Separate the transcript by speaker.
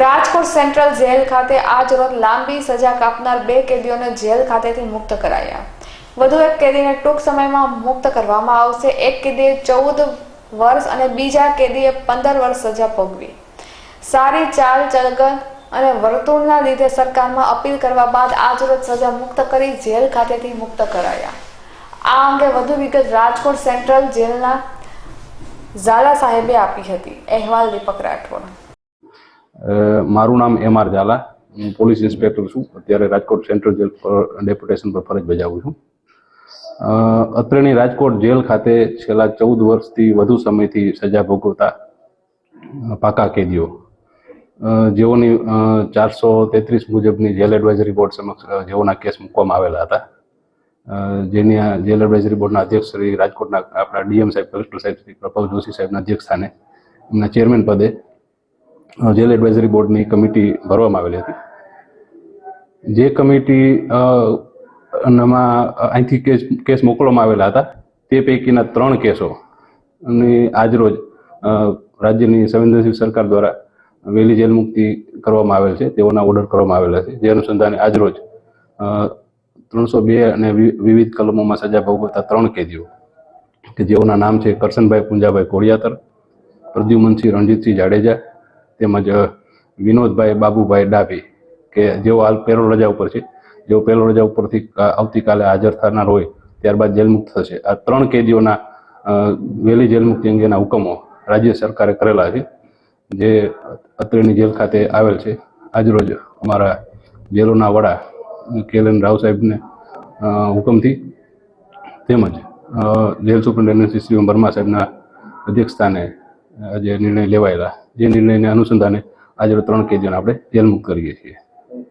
Speaker 1: Rajkot central jail ખાતે આજ રોજ લાંબી સજા કાપનાર બે કેદીઓને જેલ ખાતેથી મુક્ત કરાયા. વધુ એક કેદીને ટૂંક સમયમાં મુક્ત કરવામાં આવશે. એક કેદીએ ચૌદ વર્ષ અને બીજા કેદીએ પંદર વર્ષ સજા ભોગવી. સારી ચાલ, ચલગન અને વર્તુળના લીધે સરકારમાં અપીલ કરવા બાદ આજરોજ સજા મુક્ત કરી જેલ ખાતેથી મુક્ત કરાયા. આ અંગે વધુ વિગત રાજકોટ સેન્ટ્રલ જેલના ઝાલા સાહેબે આપી હતી. અહેવાલ દીપક રાઠોડ.
Speaker 2: મારું નામ એમ આર ઝાલા. હું પોલીસ ઇન્સ્પેક્ટર છું. અત્યારે રાજકોટ સેન્ટ્રલ જેલ પર ડેપ્યુટેશન પર ફરજ બજાવું છું. અત્રેની રાજકોટ જેલ ખાતે છેલ્લા ચૌદ વર્ષથી વધુ સમયથી સજા ભોગવતા પાકા કેદીઓ. જેઓની ચારસો તેત્રીસ મુજબની જેલ એડવાઇઝરી બોર્ડ સમક્ષ જેઓના કેસ મૂકવામાં આવેલા હતા. જેની જેલ એડવાઇઝરી બોર્ડના અધ્યક્ષ શ્રી રાજકોટના આપણા ડીએમ સાહેબ, કલેક્ટર સાહેબ શ્રી પ્રભાવ જોશી સાહેબના અધ્યક્ષ સ્થાને એમના ચેરમેન પદે જેલ એડવાઇઝરી બોર્ડની કમિટી ભરવામાં આવેલી હતી. જે કમિટી નામાં અહીંથી કેસ કેસ મોકલવામાં આવેલા હતા. તે પૈકીના ત્રણ કેસો અને આજરોજ રાજ્યની સંવેદનશીલ સરકાર દ્વારા વહેલી જેલ મુક્તિ કરવામાં આવેલ છે. તેઓના ઓર્ડર કરવામાં આવેલા છે. જે અનુસંધાને આજરોજ ત્રણસો બે અને વિવિધ કલમોમાં સજા ભોગવતા ત્રણ કેદીઓ, કે જેઓના નામ છે કરશનભાઈ પુંજાભાઈ કોળિયાતર, પ્રદ્યુમનસિંહ રણજીતસિંહ જાડેજા તેમજ વિનોદભાઈ બાબુભાઈ ડાભી કે જેઓ હાલ પેરોલ રજા ઉપર છે. જેઓ પેરોલ રજા ઉપરથી આવતીકાલે હાજર થનાર હોય ત્યારબાદ જેલમુક્ત થશે. આ ત્રણ કેદીઓના વહેલી જેલમુક્તિ અંગેના હુકમો રાજ્ય સરકારે કરેલા છે. જે અત્રેની જેલ ખાતે આવેલ છે. આજરોજ અમારા જેલોના વડા કેલન રાવ સાહેબને હુકમથી તેમજ જેલ સુપ્રિન્ટેન્ડન્ટ શ્રી વર્મા સાહેબના અધ્યક્ષસ્થાને અ, જે નિર્ણય લેવાયેલા જે નિર્ણયને અનુસંધાને આજે ત્રણ કેદીઓને આપણે જેલમુક્ત કરીએ છીએ.